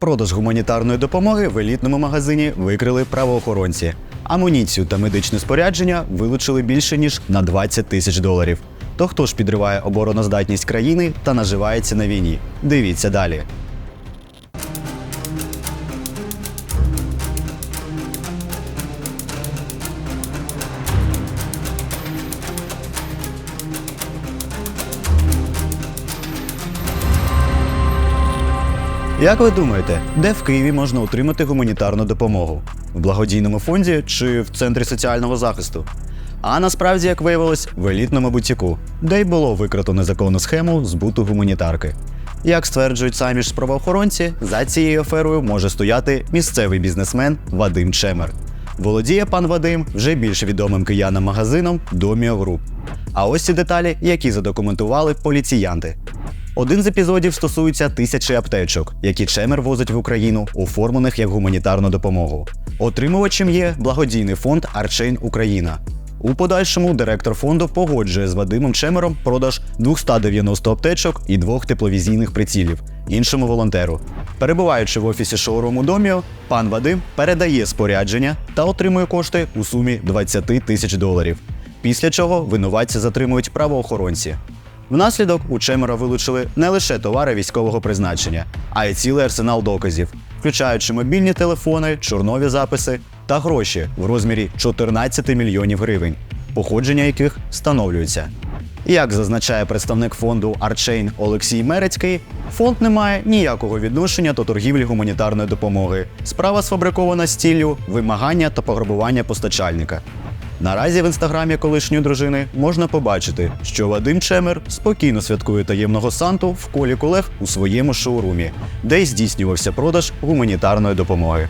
Продаж гуманітарної допомоги в елітному магазині викрили правоохоронці. Амуніцію та медичне спорядження вилучили більше ніж на 20 тисяч доларів. То хто ж підриває обороноздатність країни та наживається на війні? Дивіться далі. Як ви думаєте, де в Києві можна отримати гуманітарну допомогу? В благодійному фонді чи в центрі соціального захисту? А насправді, як виявилось, в елітному бутіку, де й було викрито незаконну схему збуту гуманітарки. Як стверджують самі ж правоохоронці, за цією аферою може стояти місцевий бізнесмен Вадим Чемер. Володіє пан Вадим вже більш відомим киянам магазином Доміо Груп. А ось ці деталі, які задокументували поліціянти. Один з епізодів стосується тисячі аптечок, які Чемер возить в Україну, оформлених як гуманітарну допомогу. Отримувачем є благодійний фонд Арчейн Україна. У подальшому директор фонду погоджує з Вадимом Чемером продаж 290 аптечок і двох тепловізійних прицілів іншому волонтеру. Перебуваючи в офісі шоуруму Доміо, пан Вадим передає спорядження та отримує кошти у сумі 20 тисяч доларів. Після чого винуватця затримують правоохоронці. Внаслідок у Чемера вилучили не лише товари військового призначення, а й цілий арсенал доказів, включаючи мобільні телефони, чорнові записи та гроші в розмірі 14 мільйонів гривень, походження яких встановлюється. Як зазначає представник фонду Арчейн Олексій Мерецький, фонд не має ніякого відношення до торгівлі гуманітарної допомоги. Справа сфабрикована з вимагання та пограбування постачальника. Наразі в інстаграмі колишньої дружини можна побачити, що Вадим Чемер спокійно святкує таємного санту в колі колег у своєму шоурумі, де й здійснювався продаж гуманітарної допомоги.